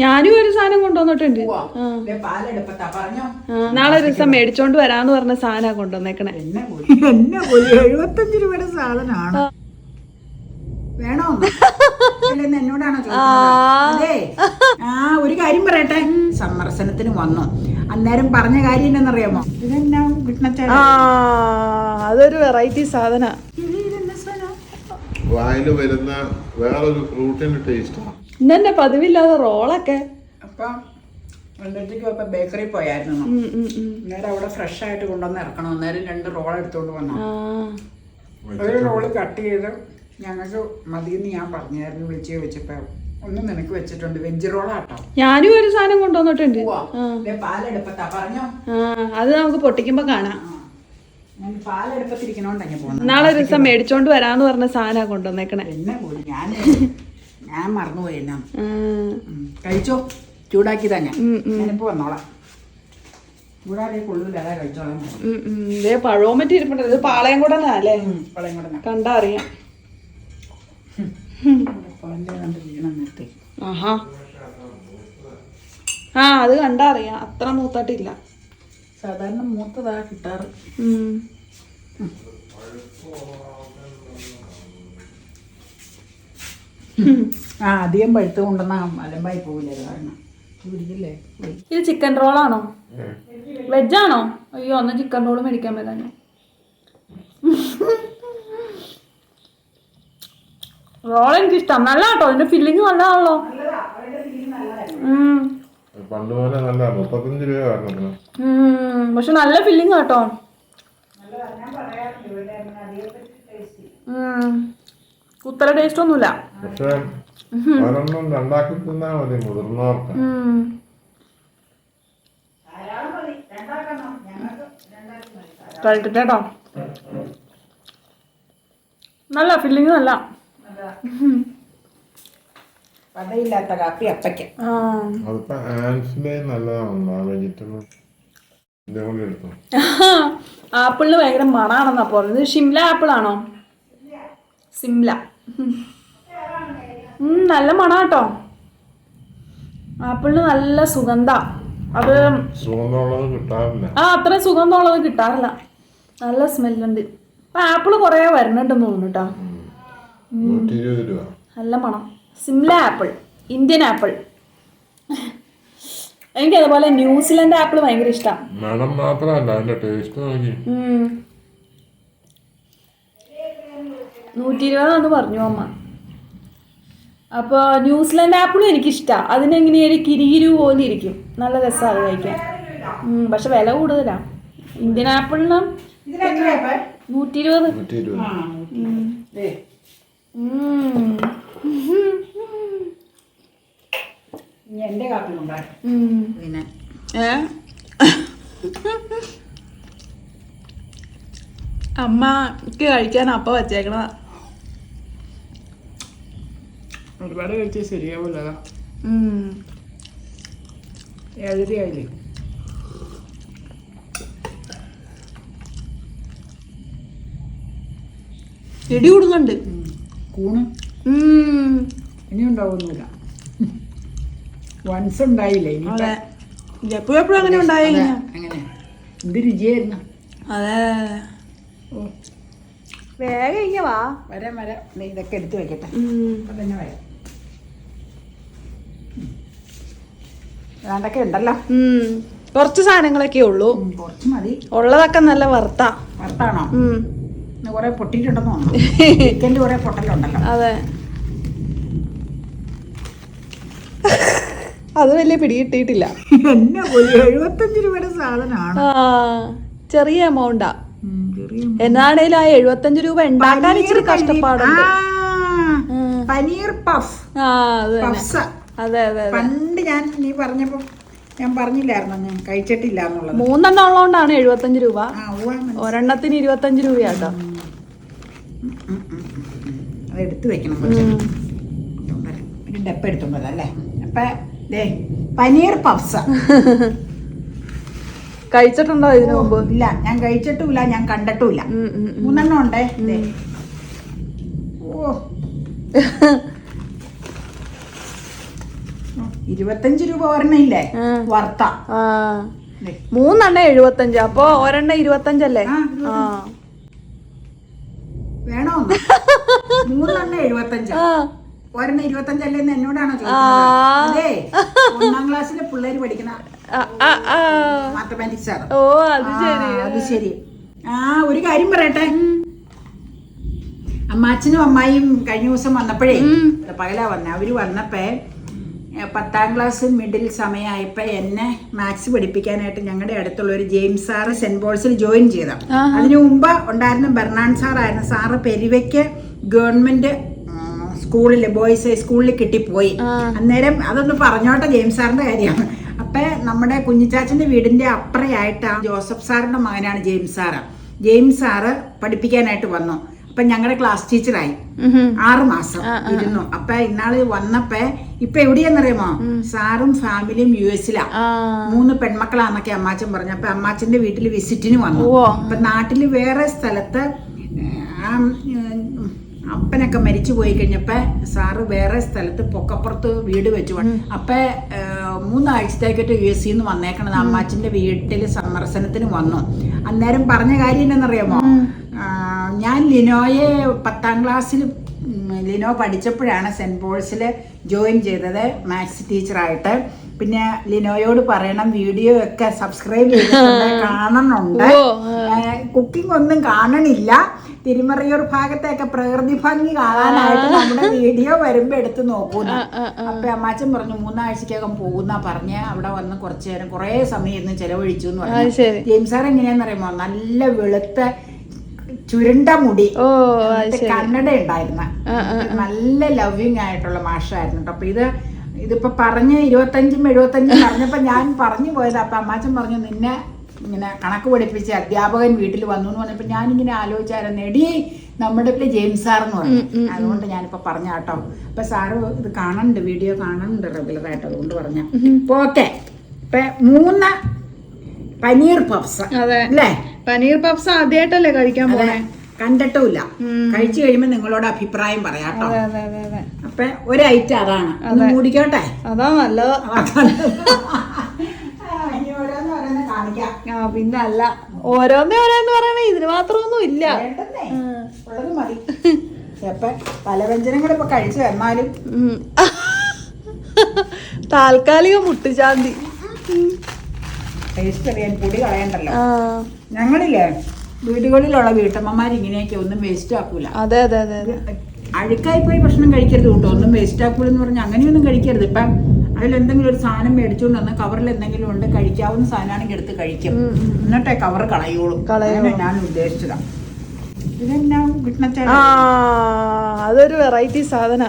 ഞാനും ഒരു സാധനം കൊണ്ടുവന്നിട്ടുണ്ട്. നാളെ ഒരു ദിവസം മേടിച്ചോണ്ട് വരാന്ന് പറഞ്ഞ സാധനം കൊണ്ടുവന്നേക്കണേ. എഴുപത്തഞ്ച് രൂപയുടെ സാധനമാണ് വേണോ? എന്നോടാണോ അതെ. ആ ഒരു കാര്യം പറയട്ടെ. സന്ദർശനത്തിന് വന്നു. അന്നേരം പറഞ്ഞ കാര്യം എന്നറിയാമോ ഇതെന്നാ കിട്ടണച്ചാൽ ആ അതൊരു വെറൈറ്റി സാധന. വായിൽ വരുന്ന വേറൊരു ഫ്രൂട്ടിന്റെ ടേസ്റ്റാണ് ഇന്നെ പതിവില്ലാതെ റോളൊക്കെ. അപ്പൊ ഇപ്പൊ ബേക്കറി പോയായിരുന്നു. അന്നേരം അവിടെ ഫ്രഷ് ആയിട്ട് കൊണ്ടുവന്ന് ഇറക്കണം. അന്നേരം രണ്ട് റോൾ എടുത്തോണ്ട് വന്നു. ഒരു റോൾ കട്ട് ചെയ്ത് ഞങ്ങൾക്ക് മതിയെന്ന് ഞാൻ പറഞ്ഞായിരുന്നു വിളിച്ച് ചോദിച്ചപ്പോ. ഒന്ന് നിനക്ക് വെച്ചിട്ടുണ്ട്. വെജ് റോളാട്ടോ. ഞാനും ഒരു സാധനം കൊണ്ടുവന്നിട്ടുണ്ട്. പാലെടുപ്പത്താ. പറഞ്ഞോ. അത് നമുക്ക് പൊട്ടിക്കുമ്പോ കാണാം. പാലെടുപ്പത്തിരിക്കണോണ്ടെങ്കിൽ ഞാൻ പാലെടുപ്പത്തിരിക്കണോണ്ടാ ഞാൻ പോകുന്നത് നാളെ ഒരു ദിവസം മേടിച്ചോണ്ട് വരാന്ന് പറഞ്ഞ സാധനം കൊണ്ടുവന്നേക്കണേ. എന്നെ പോലും ഞാൻ ഞാൻ മറന്നുപോയി എന്നാ കഴിച്ചോ? ചൂടാക്കി തന്നെ. ഞാനിപ്പോ വന്നോളാം. പഴവും പറ്റി ഇരിപ്പുണ്ട്. ഇത് പാളയം കൂടെ അല്ലേ? പളയും കൂടെ കണ്ടാ അറിയാം. ആഹാ. ആ അത് കണ്ടാ അറിയാം. അത്ര മൂത്തായിട്ടില്ല. സാധാരണ മൂത്തതാ കിട്ടാറ്. ആ അധികം പഴുത്ത് കൊണ്ടുവന്ന അലമ്പായി പോവില്ല കാരണം. ഇത് ചിക്കൻ റോളാണോ വെജാണോ അയ്യോ ഒന്ന് ചിക്കൻ റോൾ മേടിക്കാൻ പറ്റാൻ റോൾ എനിക്കിഷ്ടം. നല്ല കേട്ടോ അതിന്റെ ഫില്ലിങ് നല്ലതാണല്ലോ പണ്ട് പോലെ നല്ല മുപ്പത്തഞ്ച് രൂപ കാരണം ഉം. പക്ഷെ നല്ല ഫില്ലിങ് കേട്ടോ. കുത്തല ടേസ്റ്റ് ഒന്നുമില്ല. പക്ഷെ ഒരെണ്ണം രണ്ടാക്കി തിന്നാ മതി മുതിർന്നവർക്ക്. ഉം. കഴിക്കട്ടെ കേട്ടോ നല്ല ഫില്ലിങ് നല്ല. പതയില്ലാത്ത കാപ്പി അപ്പയ്ക്ക്. ആ. അതിപ്പോ ആൻസിന്റെ നല്ലതാണ് വെജിറ്റബിൾ ആപ്പിളിന് ഭയങ്കര മണാണെന്നാ പറഞ്ഞത്. ഷിംല ആപ്പിൾ ആണോ സിംല നല്ല മണ കേട്ടോ ആപ്പിളിന് നല്ല സുഗന്ധ. അത് ആ അത്ര സുഗന്ധമുള്ളത് കിട്ടാറില്ല. നല്ല സ്മെല്ലുണ്ട്. ഇപ്പൊ ആപ്പിൾ കുറെ വരുന്നുണ്ടെന്ന് തോന്നുന്നു കേട്ടോ നല്ല മണം. സിംല ആപ്പിൾ. Indian apple. എനിക്ക് അതുപോലെ ന്യൂസിലൻഡ് ആപ്പിൾ ഭയങ്കര ഇഷ്ടമാണ് മണം മാത്രമല്ല അതിന്റെ ടേസ്റ്റ് നോക്കി നൂറ്റി ഇരുപതാന്ന് പറഞ്ഞു അമ്മ. അപ്പോൾ ന്യൂസിലാൻഡ് ആപ്പിളും എനിക്കിഷ്ടമാണ് അതിനെങ്ങനെ ഒരു കിരികിരു പോലെ ഇരിക്കും. നല്ല രസമാണ് കഴിക്കാൻ. ഉം, പക്ഷെ വില കൂടുതലാണ് ഇന്ത്യൻ ആപ്പിളിന് നൂറ്റി ഇരുപത് കാപ്പി പിന്നെ ഏ? അമ്മയ്ക്ക് കഴിക്കാൻ അപ്പം വച്ചേക്കണ ഒരുപാട് കഴിച്ചാൽ ശരിയാവൂല. ഏഴരയായില്ലേ? ഇടി കൊടുക്കുന്നുണ്ട്. കൂണ്. ഇനി ഉണ്ടാവുന്നില്ല വൺസ് ഉണ്ടായില്ലേ ഇനി അതെ. എപ്പോഴും എപ്പോഴും അങ്ങനെ ഉണ്ടായില്ല അങ്ങനെ. എന്ത് രുചിയായിരുന്നു? അതെ. വേഗം ഇങ്ങ വാ. വരാം വരാം. നീ ഇതൊക്കെ എടുത്തു വെക്കട്ടെ. അപ്പൊ തന്നെ വരാം. ഉണ്ടല്ലോ. കുറച്ച് സാധനങ്ങളൊക്കെ ഉള്ളൂ. കുറച്ച് മതി. ഉള്ളതൊക്കെ നല്ല വറുത്ത. വറുത്താണോ? ഉം. ഇന്ന് കുറെ പൊട്ടിയിട്ടുണ്ടെന്ന് തോന്നുന്നു. ചിക്കന്റെ കുറെ പൊട്ടലുണ്ടല്ലോ. അതെ. അത് വലിയ പിടികിട്ടിട്ടില്ല എന്നെ പോലും എഴുപത്തഞ്ച് രൂപയുടെ സാധനമാണ്. ആ ചെറിയ എമൗണ്ടാ എന്നാണേലും ആ എഴുപത്തഞ്ച് രൂപ ഉണ്ടാക്കാൻ ഇച്ചിരി കഷ്ടപ്പാടുണ്ട്. പനീർ പഫ് ആ അത് അതെ അതെ പണ്ട് ഞാൻ നീ പറഞ്ഞപ്പോ ഞാൻ പറഞ്ഞില്ലായിരുന്നു? ഞാൻ കഴിച്ചിട്ടില്ല എന്നുള്ളത്. മൂന്നെണ്ണം ഉള്ളതുകൊണ്ടാണ് എഴുപത്തഞ്ച് രൂപ. ഒരെണ്ണത്തിന് ഇരുപത്തഞ്ച് രൂപയാട്ടോ. അത് എടുത്ത് വെക്കണം. ഒരു ഡപ്പ എടുത്തോണ്ട് അല്ലേ? അപ്പൊ ദേ പനീർ പഫ്സ. കഴിച്ചിട്ടുണ്ടോ ഇതിനു മുമ്പ്? ഇല്ല ഞാൻ കഴിച്ചിട്ടുമില്ല ഞാൻ കണ്ടിട്ടുമില്ല. മൂന്നെണ്ണം ഉണ്ടേ. ഓ. ഇരുപത്തഞ്ച് രൂപ ഒരെണ്ണയില്ലേ? വറുത്ത മൂന്നെണ്ണ എഴുപത്തഞ്ച്. അപ്പൊ ഒരെണ്ണ ഇരുപത്തഞ്ചല്ലേ? വേണോ മൂന്നെണ്ണ എഴുപത്തഞ്ച്. ഒരെണ്ണ ഇരുപത്തഞ്ചല്ലേ എന്ന് എന്നോടാണോ. അതെ ഒന്നാം ക്ലാസ്സിലെ പിള്ളേര് ആ. മാത്തമാറ്റിക്സ് ആണ്. ഓ അത് ശരി. അത് ശരി. ആ ഒരു കാര്യം പറയട്ടെ? അമ്മാച്ചനും അമ്മായിയും കഴിഞ്ഞ ദിവസം വന്നപ്പോഴേ പകലാ വന്നെ. അവർ വന്നപ്പോ പത്താം ക്ലാസ് മിഡിൽ സമയമായപ്പോ എന്നെ മാത്സ് പഠിപ്പിക്കാനായിട്ട് ഞങ്ങളുടെ അടുത്തുള്ള ഒരു ജെയിംസ് സാറ് സെന്റ് പോൾസിൽ ജോയിൻ ചെയ്ത. അതിനു മുമ്പ് ഉണ്ടായിരുന്ന ബെർണാൻ സാറായിരുന്നു. സാറ് പെരുവയ്ക്ക് ഗവൺമെന്റ് സ്കൂളിൽ ബോയ്സ് സ്കൂളിൽ കിട്ടിപ്പോയി. അന്നേരം അതൊന്ന് പറഞ്ഞോട്ടെ ജെയിംസ് സാറിന്റെ കാര്യമാണ് അപ്പൊ നമ്മുടെ കുഞ്ഞിച്ചാച്ചന്റെ വീടിന്റെ അപ്പറയായിട്ട് ജോസഫ് സാറിന്റെ മകനാണ് ജെയിംസ് സാറ്. ജെയിംസ് സാറ് പഠിപ്പിക്കാനായിട്ട് വന്നു. അപ്പൊ ഞങ്ങളുടെ ക്ലാസ് ടീച്ചറായി ആറു മാസം ഇരുന്നു. അപ്പൊ ഇന്നാൾ വന്നപ്പോ ഇപ്പൊ എവിടെയാന്നറിയാമോ? സാറും ഫാമിലിയും യു എസിലാ. മൂന്ന് പെൺമക്കളാന്നൊക്കെ അമ്മാച്ചൻ പറഞ്ഞു അപ്പൊ അമ്മാച്ചന്റെ വീട്ടിൽ വിസിറ്റിന് വന്നു. അപ്പൊ നാട്ടിൽ വേറെ സ്ഥലത്ത് അപ്പനൊക്കെ മരിച്ചു പോയി കഴിഞ്ഞപ്പോ സാറ് വേറെ സ്ഥലത്ത് പൊക്കപ്പുറത്ത് വീട് വെച്ചു അപ്പൊ മൂന്നാഴ്ചത്തേക്കിട്ട് യു എസ് സിന്ന് വന്നേക്കണത് അമ്മാച്ചന്റെ വീട്ടിൽ സന്ദർശനത്തിന് വന്നു. അന്നേരം പറഞ്ഞ കാര്യം എന്നറിയാമോ ഞാൻ ലിനോയെ പത്താം ക്ലാസ്സിൽ ലിനോ പഠിച്ചപ്പോഴാണ് സെന്റ് പോൾസിൽ ജോയിൻ ചെയ്തത് മാത്സ് ടീച്ചറായിട്ട്. പിന്നെ ലിനോയോട് പറയണം വീഡിയോ ഒക്കെ സബ്സ്ക്രൈബ് ചെയ്തിട്ടുണ്ട് കാണണുണ്ട്. കുക്കിംഗ് ഒന്നും കാണണില്ല. തിരുമറിയൂർ ഭാഗത്തെയൊക്കെ പ്രകൃതി ഭംഗി കാണാനായിട്ട് നമ്മുടെ വീഡിയോ വരുമ്പോ എടുത്ത് നോക്കൂന്ന്. അപ്പൊ അമ്മാച്ചൻ പറഞ്ഞു മൂന്നാഴ്ചക്കകം പോകുന്ന പറഞ്ഞ്. അവിടെ വന്ന് കുറച്ചു നേരം കുറെ സമയം ഇന്ന് ചെലവഴിച്ചു എന്ന് പറഞ്ഞു. ജെയിംസാർ സാർ എങ്ങനെയാന്ന് അറിയുമോ നല്ല വെളുത്ത ചുരുണ്ട മുടി കന്നഡ ഉണ്ടായിരുന്ന. നല്ല ലവിങ് ആയിട്ടുള്ള മാഷായിരുന്നു കേട്ടോ. അപ്പൊ ഇത് ഇതിപ്പോ പറഞ്ഞ് ഇരുപത്തഞ്ചും എഴുപത്തഞ്ചും പറഞ്ഞപ്പോ ഞാൻ പറഞ്ഞു പോയത്. അപ്പൊ അമ്മാച്ചൻ പറഞ്ഞു നിന്നെ ഇങ്ങനെ കണക്ക് പഠിപ്പിച്ച് അധ്യാപകൻ വീട്ടിൽ വന്നു എന്ന് പറഞ്ഞപ്പോ ഞാനിങ്ങനെ ആലോചിച്ചായിരുന്നു. എടി നമ്മുടെ പേര് ജെയിംസ് സാർ എന്ന് പറഞ്ഞു. അതുകൊണ്ട് ഞാനിപ്പോ പറഞ്ഞ കേട്ടോ. അപ്പൊ സാറ് ഇത് കാണുന്നുണ്ട് വീഡിയോ കാണുന്നുണ്ട് റെഗുലർ ആയിട്ട് അതുകൊണ്ട് പറഞ്ഞു ഓക്കെ. ഇപ്പൊ മൂന്ന് പനീർ പഫ്സ്. അതെ. അല്ലേ? പനീർ പഫ്സ് ആദ്യമായിട്ടല്ലേ കഴിക്കാൻ അതെ. പോണേ? കണ്ടിട്ടില്ല കഴിച്ചു കഴിയുമ്പോ നിങ്ങളോട് അഭിപ്രായം പറയാട്ടോ അതെ അതെ അതെ അതെ. അപ്പൊ ഒരു ഐറ്റം അതാണ്. ഒന്ന് മൂടിക്കോട്ടെ? അതാ നല്ലത്. ആ, ഇനി ഓരോന്ന് ഓരോന്ന് പറയണേ ഇതിന് മാത്രമൊന്നും ഇല്ല. ഉള്ളത് മതി. ചെപ്പ പല വ്യഞ്ജനങ്ങളും ഇപ്പൊ കഴിച്ചു വന്നാലും ഉം. താൽക്കാലിക മുട്ടുചാന്തി. ടേസ്റ്റ് അറിയാൻ പൊടി കളയണ്ടല്ലോ. ഞങ്ങളില്ലേ വീടുകളിലുള്ള വീട്ടമ്മമാർ ഇങ്ങനെയൊക്കെ ഒന്നും വേസ്റ്റ് ആക്കൂല. അതെ അതെ അതെ അഴുക്കായി പോയി ഭക്ഷണം കഴിക്കരുത് കേട്ടോ. ഒന്നും വേസ്റ്റ് ആക്കൂലെന്ന് പറഞ്ഞാൽ അങ്ങനെയൊന്നും കഴിക്കരുത്. ഇപ്പം അതിൽ എന്തെങ്കിലും ഒരു സാധനം മേടിച്ചുകൊണ്ട് വന്ന് കവറിൽ എന്തെങ്കിലും ഉണ്ട് കഴിക്കാവുന്ന സാധനമാണെങ്കിൽ എടുത്ത് കഴിക്കും. എന്നിട്ടേ കവർ കളയുള്ളൂ. ഞാൻ ഉദ്ദേശിച്ചതാ. ഇതെന്നാ കിട്ടണ ആ അതൊരു വെറൈറ്റി സാധന.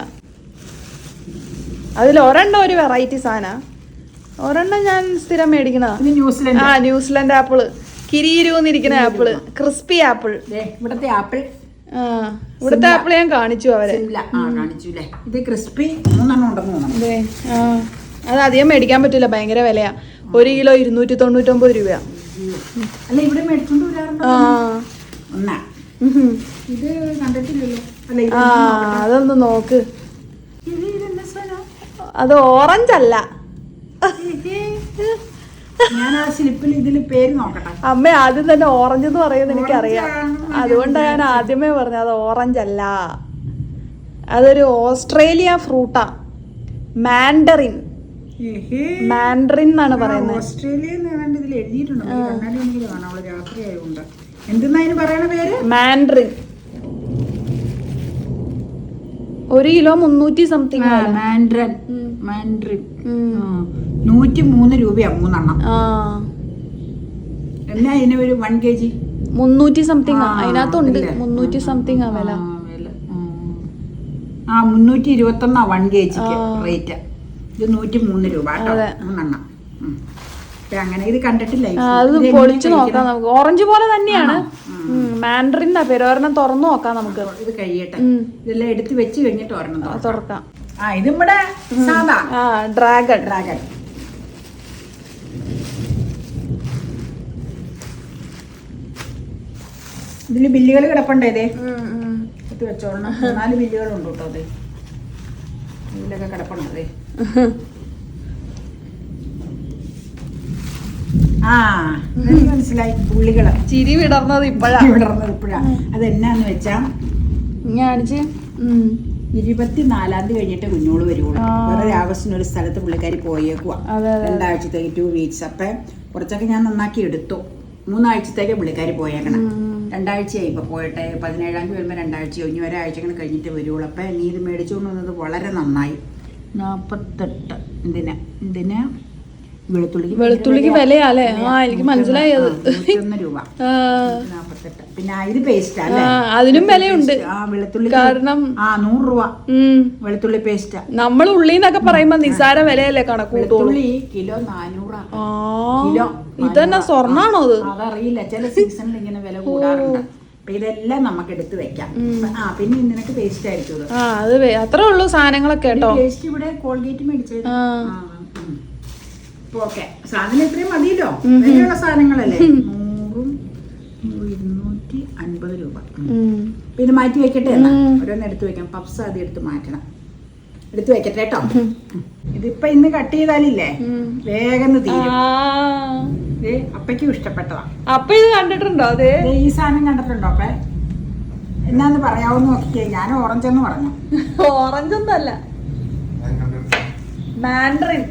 അതിൽ ഒരെണ്ണം ഒരു വെറൈറ്റി സാധന. ഒരെണ്ണം ഞാൻ സ്ഥിരം മേടിക്കണതാ. New Zealand. ആ ന്യൂസിലൻഡ് ആപ്പിൾ. കിരീരൂന്നിരിക്കുന്ന ആപ്പിൾ. Crispy apple. ഇവിടുത്തെ ആപ്പിൾ. ഇവിടുത്തെ ആപ്പിൾ ഞാൻ കാണിച്ചു അവരെ. ഇത് ക്രിസ്പി അതെ അധികം മേടിക്കാൻ പറ്റില്ല. ഭയങ്കര വിലയാ. ഒരു കിലോ ഇരുന്നൂറ്റി തൊണ്ണൂറ്റൊമ്പത് രൂപയാ. അല്ല ഇവിടെ ഇത് കണ്ടിട്ടില്ലല്ലോ. ആ അതൊന്ന് നോക്ക്. അത് ഓറഞ്ച് അല്ല ഞാൻ ആ സ്ലിപ്പിൽ ഇതിൽ പേര് നോക്കട്ടെ. അമ്മ ആദ്യം തന്നെ ഓറഞ്ച് എന്ന് പറയുന്നത് എനിക്കറിയാം. അതുകൊണ്ടാണ് ഞാൻ ആദ്യമേ പറഞ്ഞത് അത് ഓറഞ്ച് അല്ല. അതൊരു ഓസ്ട്രേലിയ ഫ്രൂട്ടാ. മാൻഡറിൻ. മാൻഡറിൻ എന്നാണ് പറയുന്നത്. ഓസ്ട്രേലിയ ഇതിൽ എഴുതിയിട്ടുണ്ട് രാത്രി ആയതുകൊണ്ട് എന്തെന്നാ അതിന് പറയണ പേര്? മാൻഡറിൻ. ഒരു കിലോ മുന്നൂറ്റി സംതിങ് മാൻഡ്രൻ മാൻഡ്രിൻ. നൂറ്റി മൂന്ന് രൂപയാ മൂന്നെണ്ണം. അതിന് എന്നാ ഇതിന് ഒരു വൺ കെ ജി മുന്നൂറ്റി സംതിങ് അതിനകത്തുണ്ട്. മുന്നൂറ്റി സംതിങ് ആ വില. ആ. മുന്നൂറ്റി ഇരുപത്തൊന്നാ വൺ കെ ജിക്ക് റേറ്റ് ഇത് നൂറ്റി മൂന്ന് രൂപ കേട്ടോ. മൂന്നെണ്ണം. അങ്ങനെ ഇത് കണ്ടിട്ടില്ല അത് പൊളിച്ചു നോക്കാം നമുക്ക്. ഓറഞ്ച് പോലെ തന്നെയാണ്. മാൻഡറിൻ എന്നാ പേര്. ഒരെണ്ണം തുറന്നു നോക്കാം നമുക്ക്. ഇത് കഴിയട്ടെ. ഇതെല്ലാം എടുത്ത് വെച്ച് കഴിഞ്ഞിട്ട് ഒരെണ്ണം തുറക്കാം. ആ ഇത് നമ്മുടെ സാധാ. ഡ്രാഗൺ ഡ്രാഗൺ ഇതിൽ ബില്ലുകൾ കിടപ്പുണ്ടേ ഇതേ? ഇത് വെച്ചോളണം. നാല് ബില്ലുകളുണ്ട് കേട്ടോ അതെ. ഇതിലൊക്കെ കിടപ്പുണ്ട് ആ മനസ്സിലായി പുള്ളികൾ. ചിരി വിടർന്നത് ഇപ്പഴാ. വിടർന്നത് ഇപ്പോഴാ. അത് എന്നാന്ന് വെച്ചാ ഞാനിച്ച് ഇരുപത്തിനാലാം തീയതി കഴിഞ്ഞിട്ട് കുഞ്ഞോൾ വരുവുള്ളൂ. വേറെ ആഗസ്റ്റിന് ഒരു സ്ഥലത്ത് പുള്ളിക്കാരി പോയേക്കുവാ. രണ്ടാഴ്ചത്തേക്ക് ടു വീക്സ് അപ്പൊ കുറച്ചൊക്കെ ഞാൻ നന്നാക്കി എടുത്തു. മൂന്നാഴ്ചത്തേക്ക് പുള്ളിക്കാരി പോയേക്കണം. രണ്ടാഴ്ചയായി ഇപ്പൊ പോയിട്ട്. പതിനേഴാം തീയതി വരുമ്പോൾ രണ്ടാഴ്ചയോ. ഇനി ഒരാഴ്ചകൾ കഴിഞ്ഞിട്ട് വരുവുള്ളൂ. അപ്പൊ നീ ഇത് മേടിച്ചുകൊണ്ട് വന്നത് വളരെ നന്നായി. നാപ്പത്തെട്ട്. എന്തിനാ? ഇതിന് വെളുത്തുള്ളിക്ക് വെളുത്തുള്ളിക്ക് വിലയാല്ലേ? ആ എനിക്ക് മനസ്സിലായി രൂപ. നാപ്പത്തെട്ട്. പിന്നെ ഇത് പേസ്റ്റ് അതിനും വിലയുണ്ട്. വെളുത്തുള്ളി കാരണം ആ നൂറ് രൂപ. വെളുത്തുള്ളി പേസ്റ്റ് നമ്മൾ ഉള്ളിന്നൊക്കെ പറയുമ്പോ നിസാര വിലയല്ലേ കണക്കൂട്ടുള്ളി വെളുത്തുള്ളി കിലോ നാനൂറാ. കിലോ ഇതന്നെ സ്വർണാണോ അത്? അതറിയില്ല. ചില സീസണിൽ ഇങ്ങനെ വില കൂടാറുണ്ട്. ഇതെല്ലാം നമുക്ക് എടുത്തു വെക്കാം. ആ പിന്നെ നിനക്ക് പേസ്റ്റ് ആയിരിക്കും അത്രേ ഉള്ളൂ സാധനങ്ങളൊക്കെ കേട്ടോ. പേസ്റ്റ് ഇവിടെ കോൾഗേറ്റ് മേടിച്ചത്. ഓക്കെ. സാധനം ഇത്രയും മതിയല്ലോ? വിലയുള്ള സാധനങ്ങളല്ലേ? നൂറും ഇരുന്നൂറ്റി അൻപത് രൂപ. ഇത് മാറ്റി വെക്കട്ടെ എന്നാ. ഓരോന്ന് എടുത്ത് വെക്കാം പപ്സ് അത് എടുത്ത് മാറ്റണം. എടുത്ത് വെക്കട്ടെ കേട്ടോ. ഇതിപ്പൊ ഇന്ന് കട്ട് ചെയ്താലില്ലേ. വേഗം തീരും. ദേ, അപ്പയ്ക്കും ഇഷ്ടപ്പെട്ടതാ. അപ്പ ഇത് കണ്ടിട്ടുണ്ടോ അതെ? ദേ, ഈ സാധനം കണ്ടിട്ടുണ്ടോ അപ്പേ? എന്നാന്ന് പറയാവോന്ന് നോക്കിക്കേ. ഞാൻ ഓറഞ്ച് എന്ന് പറഞ്ഞു ഓറഞ്ച് ഒന്നല്ല മാൻഡറിൻ?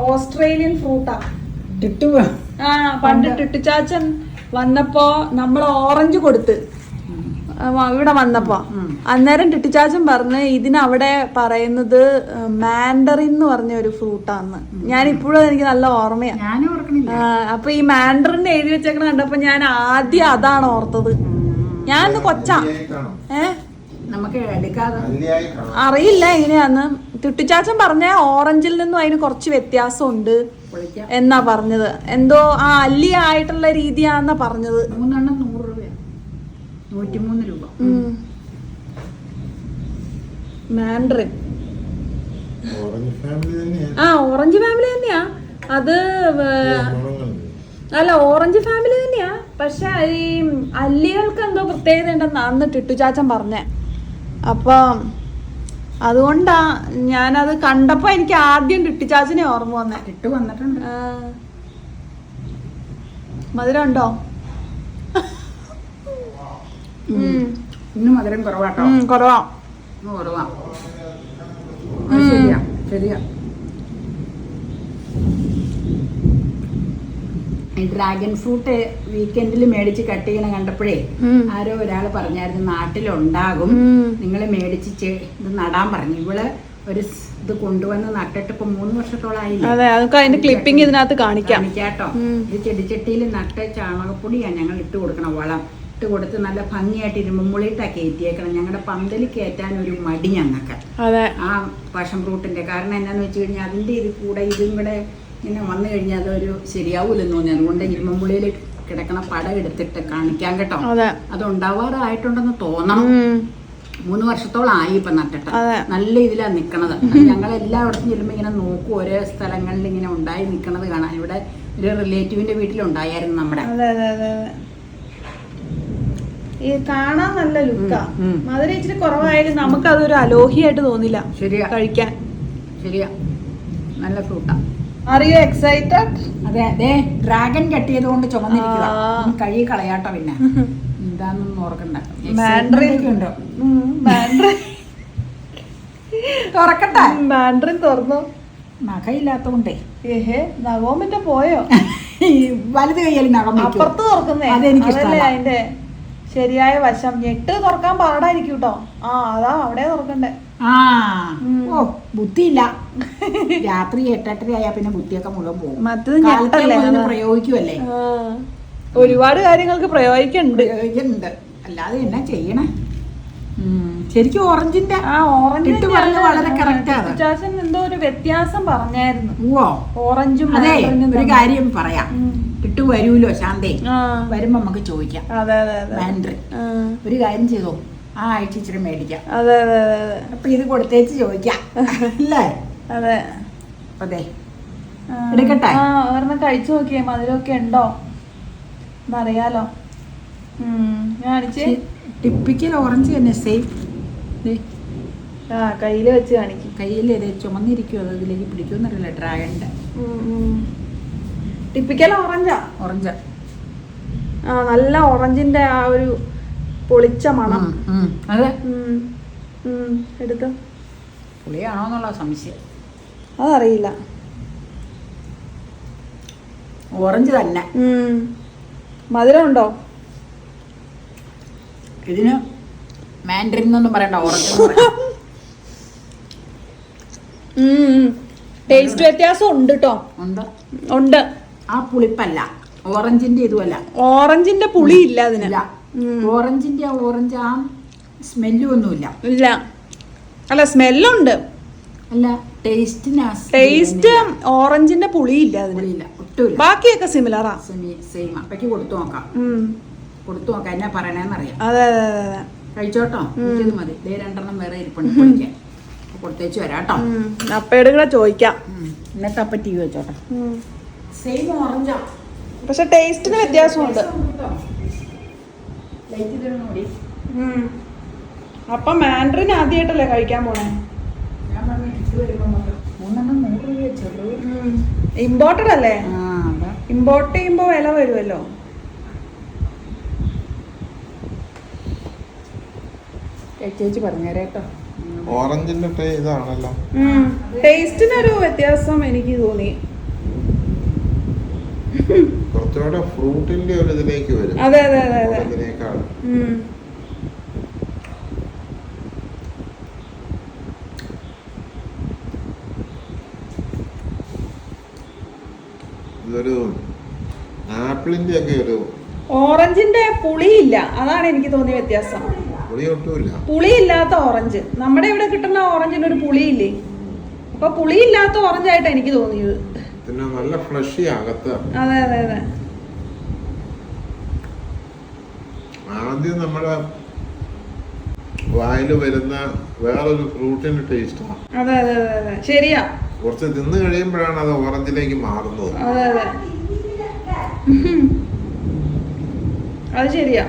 ഓസ്ട്രേലിയൻ ഫ്രൂട്ടാ. ആ പണ്ട് ടിട്ടുചാച്ചൻ വന്നപ്പോ നമ്മൾ ഓറഞ്ച് കൊടുത്ത്. ഇവിടെ വന്നപ്പോ. അന്നേരം ടിട്ടുചാച്ചൻ പറഞ്ഞ് ഇതിനവിടെ പറയുന്നത് മാൻഡറിൻ എന്ന് പറഞ്ഞ ഒരു ഫ്രൂട്ടാന്ന്. ഞാൻ ഇപ്പോഴും എനിക്ക് നല്ല ഓർമ്മയാ. അപ്പൊ ഈ മാൻഡറിൻ എഴുതി വെച്ചേക്കണ കണ്ടപ്പോ ഞാൻ ആദ്യം അതാണ് ഓർത്തത്. ഞാൻ കൊച്ചാ. അല്ലിയായി കാണും. ഏ? നമുക്ക് എടുക്കാതെ. അറിയില്ല എങ്ങനെയാന്ന്. തുട്ടിച്ചാച്ചൻ പറഞ്ഞ ഓറഞ്ചിൽ നിന്നും അതിന് കുറച്ച് വ്യത്യാസമുണ്ട് പൊളിക്കാം. എന്നാ പറഞ്ഞത്. എന്തോ ആ അല്ലി ആയിട്ടുള്ള രീതിയാന്നാ പറഞ്ഞത്. മൂന്നെണ്ണം നൂറ് രൂപയാണ് നൂറ്റിമൂന്ന് രൂപ. മാൻഡറിൻ ഓറഞ്ച് ഫാമിലി തന്നെയാണ് ആ ഓറഞ്ച് ഫാമിലി തന്നെയാ. അത് അല്ല ഓറഞ്ച് ഫാമിലി തന്നെയാ. പക്ഷെ ഈ അല്ലികൾക്ക് എന്തോ പ്രത്യേകത ഉണ്ടെന്ന് അന്ന് ടിട്ടുചാച്ചൻ പറഞ്ഞേ. അപ്പം അതുകൊണ്ടാ ഞാനത് കണ്ടപ്പോ എനിക്ക് ആദ്യം ടിട്ടിച്ചാച്ചിനെ ഓർമ്മ വന്നേ. ടിട്ടു വന്നിട്ടുണ്ട്. മധുരം ഉണ്ടോ. ഇന്ന് മധുരം കുറവാട്ടോ. കുറവാ. കുറവാ. ശരിയാ ശരിയാ. ഡ്രാഗൺ ഫ്രൂട്ട് വീക്കെൻഡിൽ മേടിച്ച് കട്ട് ചെയ്യണ കണ്ടപ്പോഴേ ആരോ ഒരാൾ പറഞ്ഞായിരുന്നു നാട്ടിലുണ്ടാകും. നിങ്ങൾ മേടിച്ച് ഇത് നടാൻ പറഞ്ഞു. ഇവൾ ഒരു ഇത് കൊണ്ടുവന്ന് നട്ടിട്ട് ഇപ്പൊ മൂന്ന് വർഷത്തോളായില്ലേ? അതെ അതിന്റെ ക്ലിപ്പിംഗ് ഇതിനകത്ത് കാണിക്കാം. കാണിക്കാട്ടോ. ഇത് ചെടിച്ചട്ടിയിൽ നട്ട ചാണകപ്പൊടിയാണ് ഞങ്ങൾ ഇട്ട് കൊടുക്കണം വളം. ഇട്ട് കൊടുത്ത് നല്ല ഭംഗിയായിട്ട് ഇരുമ്പുള്ളിട്ടാ കയറ്റിയേക്കണം. ഞങ്ങളുടെ പന്തലിൽ കയറ്റാൻ ഒരു മടി ഞങ്ങൾക്ക് ആ പാഷൻ ഫ്രൂട്ടിന്റെ കാരണം എന്നാന്ന് വെച്ച് കഴിഞ്ഞാൽ അതിന്റെ ഇത് കൂടെ ഇതും കൂടെ ഇങ്ങനെ വന്നു കഴിഞ്ഞാൽ അതൊരു ശരിയാവൂലെന്ന് തോന്നി. അതുകൊണ്ട് ഇരുമ്പുള്ളിയിൽ കിടക്കണ പടം എടുത്തിട്ട് കാണിക്കാൻ കേട്ടോ. അതെ. ഉണ്ടാവാറായിട്ടുണ്ടെന്ന് തോന്നണം. മൂന്ന് വർഷത്തോളം ആയി ഇപ്പൊ നട്ടിട്ട്. നല്ല ഇതിലാ നിക്കണത്. ഞങ്ങൾ എല്ലായിടത്തും ചെല്ലുമ്പോ ഇങ്ങനെ നോക്കും ഓരോ സ്ഥലങ്ങളിൽ ഇങ്ങനെ ഉണ്ടായി നിക്കണത് കാണാൻ. ഇവിടെ ഒരു റിലേറ്റീവിന്റെ വീട്ടിലുണ്ടായിരുന്നു നമ്മുടെ. ഈ കാണാൻ നല്ല ലുക്കാ. മധുര ഇച്ചിരി കുറവായാലും നമുക്ക് അതൊരു അലോഹിയായിട്ട് തോന്നില്ല ശരിയാ. കഴിക്കാൻ. ശരിയാ. നല്ല ഫ്രൂട്ടാ. അറിയോ എക്സൈറ്റഡ് അതെ അതെ ഡ്രാഗൺ കെട്ടിയത് കൊണ്ട് ചുമന്നിരിക്കുക ആ. കഴി കളയാട്ടോ പിന്നെ. എന്താന്നൊന്നും ഓർക്കണ്ട. ഉണ്ടോ മാൻഡറിൻ തുറക്കട്ടെ. മാൻഡറിൻ തുറന്നു? നഖയില്ലാത്തോണ്ടേ. ഏഹേ നഗോമിന്റെ പോയോ? വലത് കൈയാലും നഖം അപ്പുറത്ത് തുറക്കുന്നേ. അതെനിക്ക്. അതിന്റെ ശരിയായ വശം. ഞെട്ട് തുറക്കാൻ പാടായിരിക്കും കേട്ടോ ആ അതാ അവിടെ തുറക്കണ്ടേ. ആ. ഓ ബുദ്ധിയില്ല. രാത്രി എട്ടെട്ടര ആയാ പിന്നെ ബുദ്ധിയൊക്കെ മുഴുവൻ പോകും. പ്രയോഗിക്കുമല്ലേ ഒരുപാട് കാര്യങ്ങൾക്ക് പ്രയോഗിക്കുന്നുണ്ട് പ്രയോഗിക്കുന്നുണ്ട് അല്ലാതെ എന്നാ ചെയ്യണേ. ശരിക്കും ഓറഞ്ചിന്റെ ആ ഓറഞ്ച് ഇട്ട് പറഞ്ഞ വളരെ ആണ്. എന്തോ ഒരു വ്യത്യാസം പറഞ്ഞായിരുന്നു. ഓ ഓറഞ്ചും അതെ ഒരു കാര്യം പറയാം. ഇട്ട് വരൂലോ ശാന്തേ? വരുമ്പോ നമുക്ക് ചോദിക്കാം. ഒരു കാര്യം ചെയ്തോ? ആ ആഴ്ച ഇച്ചിരി മേടിക്കാം. അതെ അതെ അതെ അതെ. അപ്പൊ ഇത് കൊടുത്തേച്ച് ചോദിക്കാം. അല്ലേ അതെ. അതെ. എടുക്കട്ടെ? ആ ഒരെണ്ണം കഴിച്ചു നോക്കിയേ മധുരമൊക്കെ ഉണ്ടോ? എന്നറിയാലോ ഉം കാണിച്ചേ. ടിപ്പിക്കൽ ഓറഞ്ച് തന്നെ സേഫ് ആ കയ്യിൽ വെച്ച് കാണിക്കും. കയ്യിൽ ഇത് ചുമന്നിരിക്കുമോ അത് ഇതിലേക്ക് പിടിക്കുമെന്നറിയില്ല ഉം. ടിപ്പിക്കൽ ഓറഞ്ചാ? ഓറഞ്ച്. ആ നല്ല ഓറഞ്ചിന്റെ ആ ഒരു പൊളിച്ച മണം. അതെ. എടുത്ത്. പുളിയാണോ എന്നുള്ള സംശയം. അതറിയില്ല. ഓറഞ്ച് തന്നെ. മധുരമുണ്ടോ മധുരം ഉണ്ടോ? ഇതിന് മാൻഡറിൻ എന്നൊന്നും പറയണ്ട ഓറഞ്ച് ടേസ്റ്റ് വ്യത്യാസം ഉണ്ട് കേട്ടോ ഉണ്ട്. ആ പുളിപ്പല്ല. ഓറഞ്ചിന്റെ ഇതുമല്ല. ഓറഞ്ചിന്റെ പുളി ഇല്ല അതിന്. ഇല്ല. ഓറഞ്ചിന്റെ ഓറഞ്ച് ആ സ്മെല്ലും ഒന്നുമില്ല. ഇല്ല. അല്ല സ്മെല്ലുണ്ട്. അല്ല ടേസ്റ്റിന് ടേസ്റ്റ് ഓറഞ്ചിന്റെ പുളി ഇല്ല അതിന്. പുളിയില്ല ഒട്ടുമില്ല. ബാക്കിയൊക്കെ സിമിലറാ സെയിം അപ്പയ്ക്ക് കൊടുത്തു നോക്കാം. കൊടുത്തു നോക്കാം എന്നാ പറയണേന്നറിയാം. അതെ അതെ അതെ കഴിച്ചോട്ടോ? എനിക്കത് മതി. ദേ രണ്ടെണ്ണം വേറെ ഇരിപ്പുണ്ട്. അപ്പൊ കൊടുത്തേച്ച് വരാട്ടോ. അപ്പയോട് കൂടെ ചോദിക്കാം. എന്നിട്ട് അപ്പ ടി വി വെച്ചോട്ടെ. സെയിം ഓറഞ്ചാ പക്ഷെ ടേസ്റ്റിന് വ്യത്യാസമുണ്ട്. അപ്പൊ മാൻഡറിൻ ആദ്യമായിട്ടല്ലേ കഴിക്കാൻ പോണേ? ഇമ്പോർട്ടഡ് അല്ലേ? ഇമ്പോർട്ട് ചെയ്യുമ്പോ വില വരുമല്ലോ ചേച്ചി പറഞ്ഞേരേട്ടോ ഓറഞ്ചിന്റെ ടേ ഇതാണല്ലോ. ടേസ്റ്റിനൊരു വ്യത്യാസം എനിക്ക് തോന്നി. കുറച്ചുകൂടെ ഫ്രൂട്ടിന്റെ ഒരു ഇതിലേക്ക് വരും. അതെ അതെ അതെ അതെ. ഇതൊരു ആപ്പിളിന്റെ ഒക്കെ ഒരു ഓറഞ്ചിന്റെ പുളിയില്ല. അതാണ് എനിക്ക് തോന്നിയ വ്യത്യാസം. പുളിയില്ലാത്ത ഓറഞ്ച്. നമ്മുടെ ഇവിടെ കിട്ടുന്ന ഓറഞ്ചിന് ഒരു പുളിയില്ലേ? അപ്പൊ പുളിയില്ലാത്ത ഓറഞ്ച് ആയിട്ട് എനിക്ക് തോന്നിയത്. പിന്നെ നല്ല ഫ്ലഷി അകത്ത്. അതെ അതെ അതെ. ആദ്യം നമ്മുടെ വായിൽ വരുന്ന വേറൊരു ഫ്രൂട്ടിന്റെ ടേസ്റ്റാണ് അതെ അതെ അതെ അതെ. ശരിയാ. കുറച്ച് തിന്നു കഴിയുമ്പോഴാണ് അത് ഓറഞ്ചിലേക്ക് മാറുന്നത്. അതെ അതെ. അത് ശരിയാ.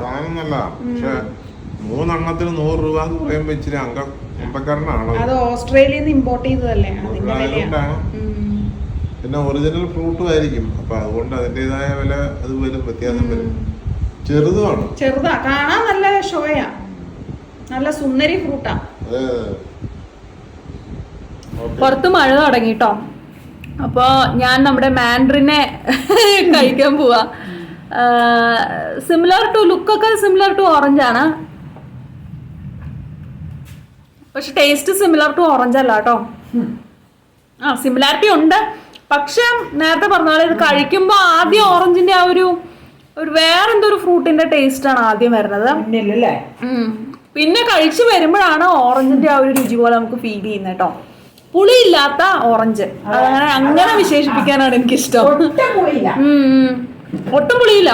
സാധനം നല്ല പക്ഷെ മൂന്നെണ്ണത്തിന് നൂറ് രൂപ എന്ന് പറയുമ്പോ ഇച്ചിരി അമ്പക്കാരനാണ് അത് ഓസ്ട്രേലിയയിൽ നിന്ന് ഇമ്പോർട്ട് ചെയ്തതല്ലേ? അതിന്റെ വിലയാ. അതുകൊണ്ടാണ് ഉം. പിന്നെ ഒറിജിനൽ ഫ്രൂട്ടും ആയിരിക്കും. അപ്പൊ അതുകൊണ്ട് അതിന്റെതായ വില അത് വരും വ്യത്യാസം വരും. ചെറുതാണ് ചെറുതാ. കാണാൻ നല്ല ഷോയാ. നല്ല സുന്ദരി ഫ്രൂട്ടാ പുറത്ത് മഴ തുടങ്ങി കേട്ടോ അപ്പോൾ ഞാൻ നമ്മുടെ മാൻഡ്രിനെ കഴിക്കാൻ പോവാ. സിമിലർ ടു ലുക്കൊക്കെ സിമിലർ ടു ഓറഞ്ച് ആണ്. പക്ഷെ ടേസ്റ്റ് സിമിലർ ടു ഓറഞ്ച് അല്ല കേട്ടോ. ആ സിമിലാരിറ്റി ഉണ്ട്. പക്ഷെ നേരത്തെ പറഞ്ഞ പോലെ ഇത് കഴിക്കുമ്പോൾ ആദ്യം ഓറഞ്ചിന്റെ ആ ഒരു ഒരു വേറെന്തോ ഒരു ഫ്രൂട്ടിന്റെ ടേസ്റ്റ് ആണ് ആദ്യം വരുന്നത്. പിന്നെ കഴിച്ചു വരുമ്പോഴാണ് ഓറഞ്ചിന്റെ ആ ഒരു രുചി പോലെ നമുക്ക് ഫീൽ ചെയ്യുന്നത് കേട്ടോ. പുളിയില്ലാത്ത ഓറഞ്ച് അങ്ങനെ അങ്ങനെ വിശേഷിപ്പിക്കാനാണ് എനിക്കിഷ്ടം. ഒട്ടും പുളിയില്ല.